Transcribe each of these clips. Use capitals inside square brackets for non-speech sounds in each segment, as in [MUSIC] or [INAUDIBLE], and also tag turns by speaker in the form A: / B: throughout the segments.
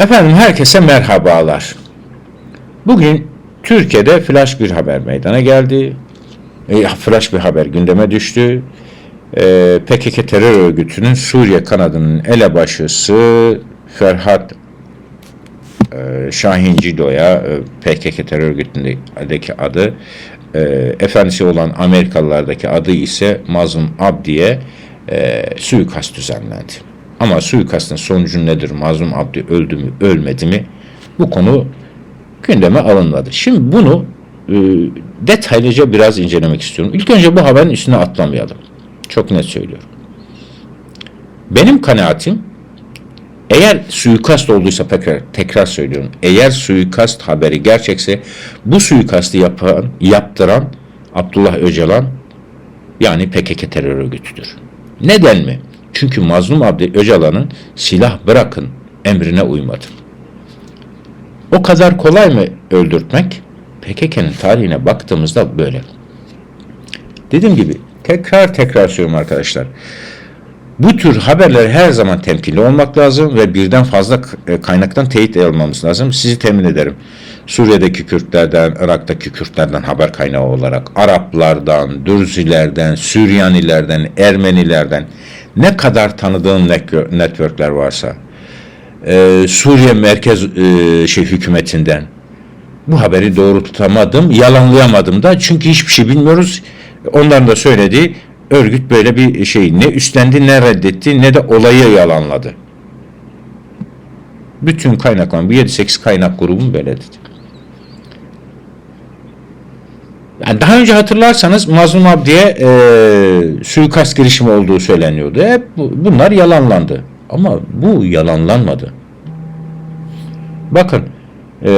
A: Efendim herkese merhabalar. Bugün Türkiye'de flash bir haber meydana geldi. E, flash bir haber gündeme düştü. E, PKK terör örgütünün Suriye kanadının elebaşısı Ferhat e, Şahin Cido'ya e, PKK terör örgütündeki adı e, efendisi olan Amerikalılardaki adı ise Mazlum Abdi'ye e, suikast düzenlendi. Ama suikastın sonucu nedir? Mazlum Abdi öldü mü, ölmedi mi? Bu konu gündeme alınmadı. Şimdi bunu e, detaylıca biraz incelemek istiyorum. İlk önce bu haberin üstüne atlamayalım. Çok net söylüyorum. Benim kanaatim eğer suikast olduysa tekrar, tekrar söylüyorum. Eğer suikast haberi gerçekse bu suikastı yapan, yaptıran Abdullah Öcalan yani PKK terör örgütüdür. Neden mi? Çünkü Mazlum Abdi Öcalan'ın silah bırakın emrine uymadı. O kadar kolay mı öldürtmek? PKK'nın tarihine baktığımızda böyle. Dediğim gibi tekrar tekrar söylüyorum arkadaşlar. Bu tür haberler her zaman temkinli olmak lazım ve birden fazla e, kaynaktan teyit almamız lazım. Sizi temin ederim. Suriye'deki Kürtlerden, Irak'taki Kürtlerden haber kaynağı olarak, Araplardan, Dürzilerden, Süryanilerden, Ermenilerden ne kadar tanıdığım networkler varsa, e, Suriye Merkez e, şey hükümetinden bu haberi doğru tutamadım, yalanlayamadım da çünkü hiçbir şey bilmiyoruz. Onların da söylediği örgüt böyle bir şey ne üstlendi ne reddetti ne de olayı yalanladı. Bütün kaynaklar bu 7-8 kaynak grubum böyle dedi. Yani daha önce hatırlarsanız Mazlum Abdi'ye e, suikast girişimi olduğu söyleniyordu. Hep bu, bunlar yalanlandı. Ama bu yalanlanmadı. Bakın e,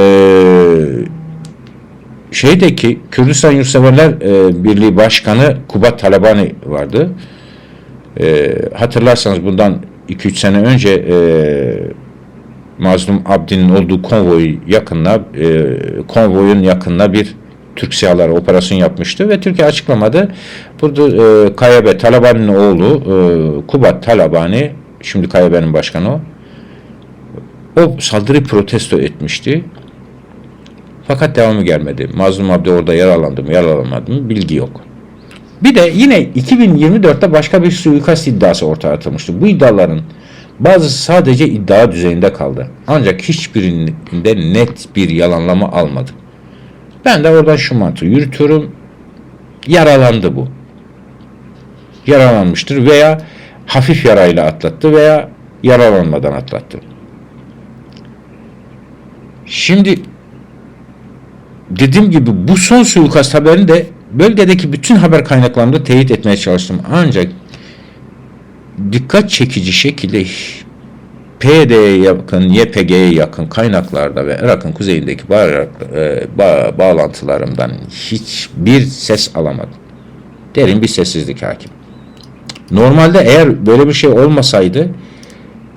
A: şeydeki Kürdistan Yurtseverler e, Birliği Başkanı Kubat Talabani vardı. E, hatırlarsanız bundan 2-3 sene önce e, Mazlum Abdi'nin olduğu konvoy yakınına e, konvoyun yakınına bir Türk silahları operasyon yapmıştı ve Türkiye açıklamadı. Burada e, Kayabe Talabani'nin oğlu e, Kubat Talabani şimdi Kayabe'nin başkanı o. O saldırı protesto etmişti. Fakat devamı gelmedi. Mazlum Abdi orada yaralandı mı yaralanmadı mı bilgi yok. Bir de yine 2024'te başka bir suikast iddiası ortaya atılmıştı. Bu iddiaların bazısı sadece iddia düzeyinde kaldı. Ancak hiçbirinde net bir yalanlama almadım. Ben de oradan şu mantığı yürütüyorum. Yaralandı bu. Yaralanmıştır veya hafif yarayla atlattı veya yaralanmadan atlattı. Şimdi dediğim gibi bu son suikast haberini de bölgedeki bütün haber kaynaklarında teyit etmeye çalıştım. Ancak dikkat çekici şekilde PYD'ye yakın, YPG'ye yakın kaynaklarda ve Irak'ın kuzeyindeki bağ, e, bağ, bağlantılarımdan hiçbir ses alamadım. Derin bir sessizlik hakim. Normalde eğer böyle bir şey olmasaydı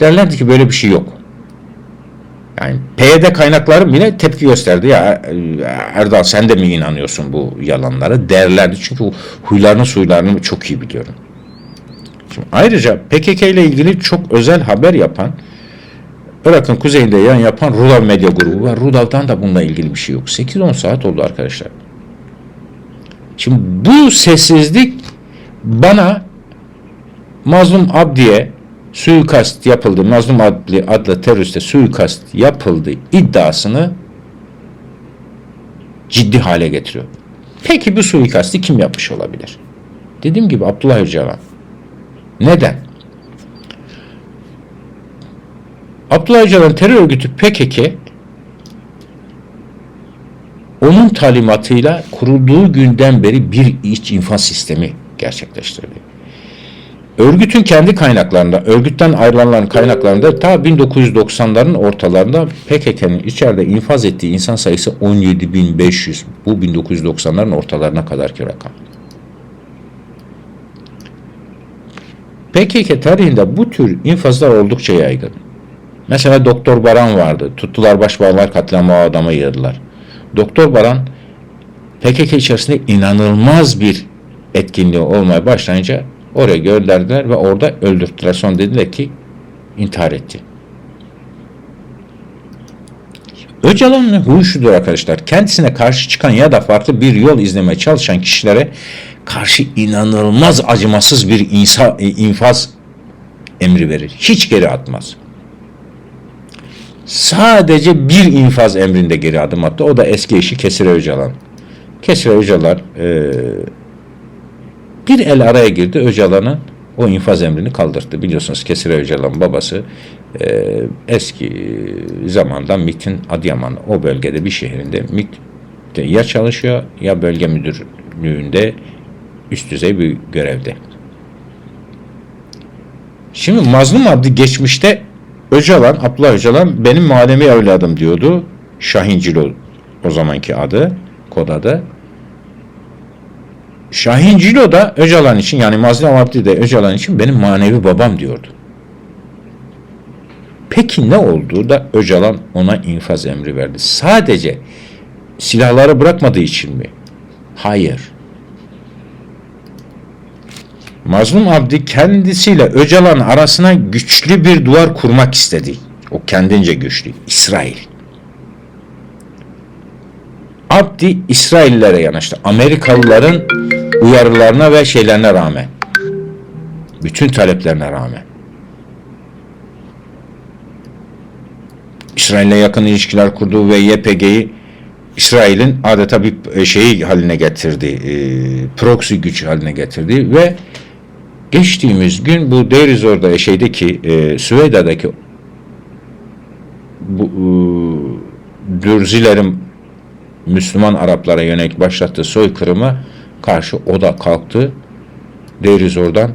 A: derlerdi ki böyle bir şey yok. Yani PYD kaynaklarım yine tepki gösterdi. Ya Erdal sen de mi inanıyorsun bu yalanlara derlerdi. Çünkü huylarını suylarını çok iyi biliyorum. Şimdi ayrıca PKK ile ilgili çok özel haber yapan Irak'ın kuzeyinde yan yapan Rudav Medya Grubu var. Rudav'dan da bununla ilgili bir şey yok. 8-10 saat oldu arkadaşlar. Şimdi bu sessizlik bana Mazlum Abdi'ye suikast yapıldı, Mazlum Abdi adlı teröriste suikast yapıldı iddiasını ciddi hale getiriyor. Peki bu suikasti kim yapmış olabilir? Dediğim gibi Abdullah Öcalan. Neden? Abdullah Öcalan terör örgütü PKK onun talimatıyla kurulduğu günden beri bir iç infaz sistemi gerçekleştirdi. Örgütün kendi kaynaklarında, örgütten ayrılanların kaynaklarında ta 1990'ların ortalarında PKK'nın içeride infaz ettiği insan sayısı 17.500. Bu 1990'ların ortalarına kadarki rakam. PKK tarihinde bu tür infazlar oldukça yaygın. Mesela Doktor Baran vardı. Tuttular başbağlar katliamı adama yığdılar. Doktor Baran PKK içerisinde inanılmaz bir etkinliği olmaya başlayınca oraya gönderdiler ve orada öldürttüler. Son dediler ki intihar etti. Öcalan'ın huyu şudur arkadaşlar. Kendisine karşı çıkan ya da farklı bir yol izlemeye çalışan kişilere karşı inanılmaz acımasız bir insa, e, infaz emri verir. Hiç geri atmaz. Sadece bir infaz emrinde geri adım attı. O da eski eşi Kesire Öcalan. Kesire Öcalan e, bir el araya girdi. Öcalan'ın o infaz emrini kaldırdı. Biliyorsunuz Kesire Öcalan babası e, eski zamandan MİT'in Adıyaman o bölgede bir şehrinde MİT'te ya çalışıyor ya bölge müdürlüğünde üst düzey bir görevde. Şimdi Mazlum Abdi geçmişte Öcalan, Abdullah Öcalan benim manevi evladım diyordu. Şahincilo o zamanki adı, kod adı. Şahincilo da Öcalan için yani Mazlum Abdi de Öcalan için benim manevi babam diyordu. Peki ne oldu da Öcalan ona infaz emri verdi? Sadece silahları bırakmadığı için mi? Hayır. Mazlum Abdi kendisiyle Öcalan arasına güçlü bir duvar kurmak istedi. O kendince güçlü. İsrail. Abdi İsraillere yanaştı. Amerikalıların uyarılarına ve şeylerine rağmen. Bütün taleplerine rağmen. İsrail'le yakın ilişkiler kurduğu ve YPG'yi İsrail'in adeta bir şeyi haline getirdi. E, proxy güç haline getirdi ve geçtiğimiz gün bu Deirizor'da şeydeki e, Süveyda'daki bu e, Dürzilerin Müslüman Araplara yönelik başlattığı soykırıma karşı o da kalktı. Deirizor'dan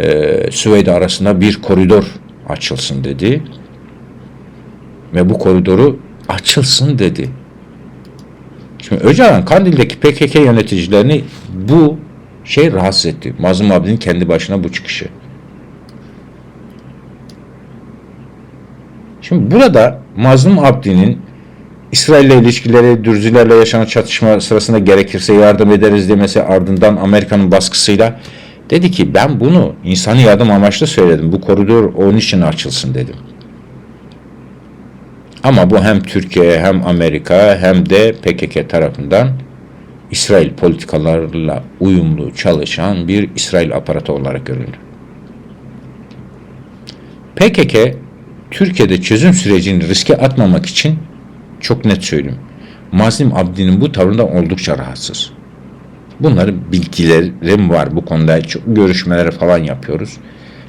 A: e, Süveyda arasında bir koridor açılsın dedi. Ve bu koridoru açılsın dedi. Şimdi Öcalan Kandil'deki PKK yöneticilerini bu şey rahatsız etti. Mazlum Abdi'nin kendi başına bu çıkışı. Şimdi burada Mazlum Abdi'nin İsrail ile ilişkileri, Dürzilerle yaşanan çatışma sırasında gerekirse yardım ederiz demesi ardından Amerika'nın baskısıyla dedi ki ben bunu insani yardım amaçlı söyledim. Bu koridor onun için açılsın dedim. Ama bu hem Türkiye hem Amerika hem de PKK tarafından İsrail politikalarıyla uyumlu çalışan bir İsrail aparatı olarak görüldü. PKK Türkiye'de çözüm sürecini riske atmamak için çok net söyleyeyim. Mazlim Abdi'nin bu tavrından oldukça rahatsız. Bunların bilgilerim var. Bu konuda çok görüşmeler falan yapıyoruz.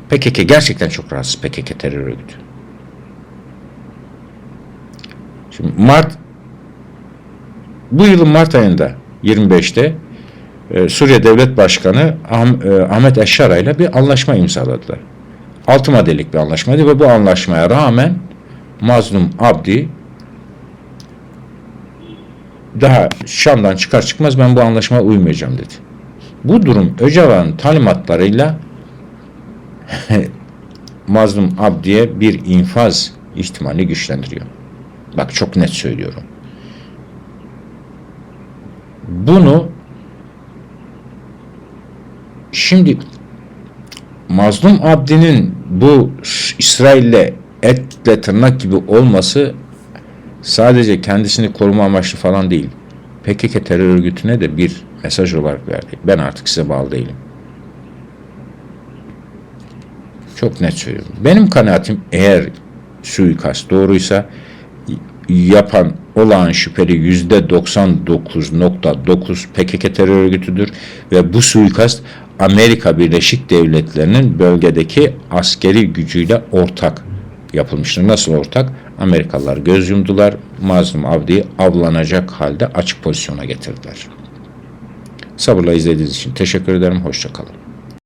A: PKK gerçekten çok rahatsız PKK terör örgütü. Şimdi Mart bu yılın Mart ayında 25'te e, Suriye Devlet Başkanı e, Ahmet Eşşara ile bir anlaşma imzaladılar. Altı maddelik bir anlaşmaydı ve bu anlaşmaya rağmen Mazlum Abdi daha Şam'dan çıkar çıkmaz ben bu anlaşmaya uymayacağım dedi. Bu durum Öcalan'ın talimatlarıyla [LAUGHS] Mazlum Abdi'ye bir infaz ihtimali güçlendiriyor. Bak çok net söylüyorum. Bunu şimdi Mazlum Abdi'nin bu İsrail'le etle tırnak gibi olması sadece kendisini koruma amaçlı falan değil. PKK terör örgütüne de bir mesaj olarak verdi. Ben artık size bağlı değilim. Çok net söylüyorum. Benim kanaatim eğer suikast doğruysa yapan olağan şüpheli yüzde 99.9 PKK terör örgütüdür ve bu suikast Amerika Birleşik Devletleri'nin bölgedeki askeri gücüyle ortak yapılmıştır. Nasıl ortak? Amerikalılar göz yumdular. Mazlum Avdi'yi avlanacak halde açık pozisyona getirdiler. Sabırla izlediğiniz için teşekkür ederim. Hoşçakalın.